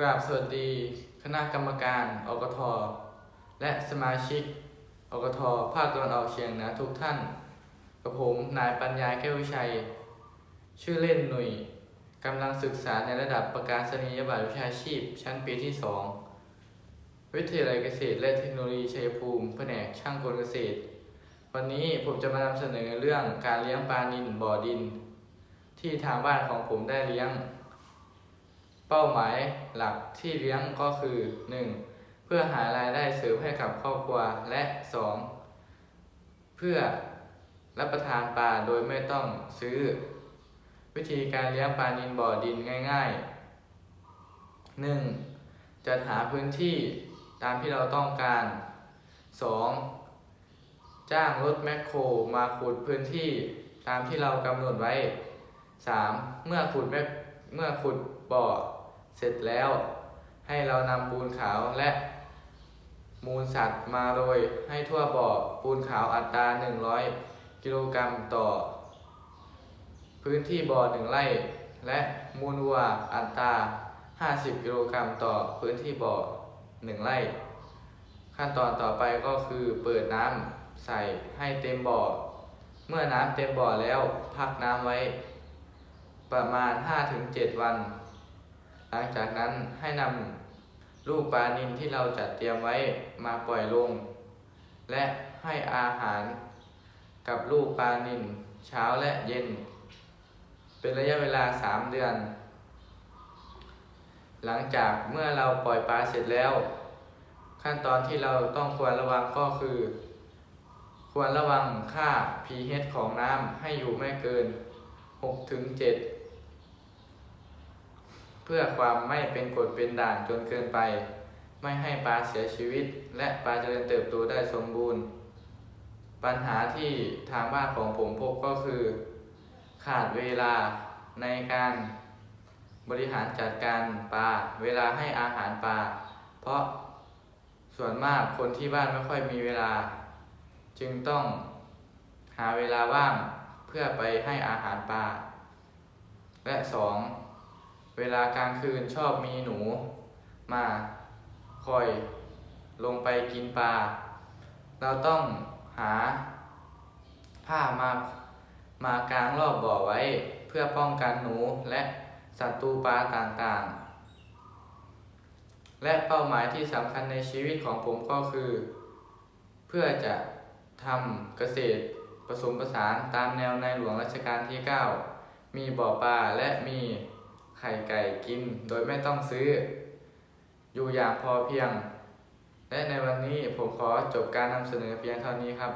กราบสวัสดี คณะกรรมการอกท และสมาชิกอกท ภาคตะวันออกเฉียงเหนือทุกท่าน กับผมนายปัญญาแก้ววิชัย ชื่อเล่นหนุ่ยกำลังศึกษาในระดับประกาศนียบัตรวิชาชีพ ชั้นปีที่ 2 วิทยาลัยเกษตรและเทคโนโลยีชัยภูมิ แผนกช่างกลเกษตร วันนี้ผมจะมานำเสนอเรื่องการเลี้ยงปลานิลบ่อดิน ที่ทางบ้านของผมได้เลี้ยง เป้าหมายหลักที่เลี้ยงก็คือ 1. เพื่อหารายได้เสริมให้กับครอบครัวและ 2. เพื่อรับประทานปลาโดยไม่ต้องซื้อ วิธีการเลี้ยงปลานิลบ่อดินง่ายๆ 1. จัดหาพื้นที่ตามที่เราต้องการ 2. จ้างรถแมคโครมาขุดพื้นที่ตามที่เรากำหนดไว้ 3. เมื่อขุดแมเมื่อขุดบ่อ เสร็จแล้วให้เรานำปูนขาวและมูลสัตว์มาโรยให้ทั่วบ่อปูนขาวอัตรา 100 กิโลกรัมต่อ พื้นที่บ่อหนึ่งไร่ และมูลวัวอัตรา 50 กิโลกรัมต่อพื้นที่บ่อหนึ่งไร่ ขั้นตอนต่อไปก็คือเปิดน้ำใส่ให้เต็มบ่อ เมื่อน้ำเต็มบ่อแล้วพักน้ำไว้ ประมาณ 5-7 วัน หลังจากนั้นให้นำลูกปลานิลที่เราจัดเตรียมไว้มาปล่อยลง และให้อาหารกับลูกปลานิลเช้าและเย็น เป็นระยะเวลา 3 เดือน หลังจากเมื่อเราปล่อยปลาเสร็จแล้ว ขั้นตอนที่เราต้องควรระวังก็คือ ควรระวังค่า pH ของน้ำให้อยู่ไม่เกิน6ถึง7 เพื่อความไม่เป็นกรดเป็นด่างจนเกินไป ไม่ให้ปลาเสียชีวิต และปลาเจริญเติบโตได้สมบูรณ์ ปัญหาที่ทางบ้านของผมพบก็คือ ขาดเวลาในการบริหารจัดการปลาเวลาให้อาหารปลาเพราะส่วนมากคนที่บ้านไม่ค่อยมีเวลา จึงต้องหาเวลาว่างเพื่อไปให้อาหารปลาและสอง เวลากลางคืนชอบมีหนูมาคอยลงไปกินปลา เราต้องหาผ้ามามากางรอบบ่อไว้ เพื่อป้องกันหนูและศัตรูปลาต่างๆ และเป้าหมายที่สำคัญในชีวิตของผมก็คือ เพื่อจะทำเกษตรผสมผสานตามแนวในหลวงรัชกาลที่ 9 มีบ่อปลาและมี ไข่ไก่กินโดยไม่ต้องซื้อ อยู่อย่างพอเพียง และในวันนี้ผมขอจบการนำเสนอเพียงเท่านี้ครับ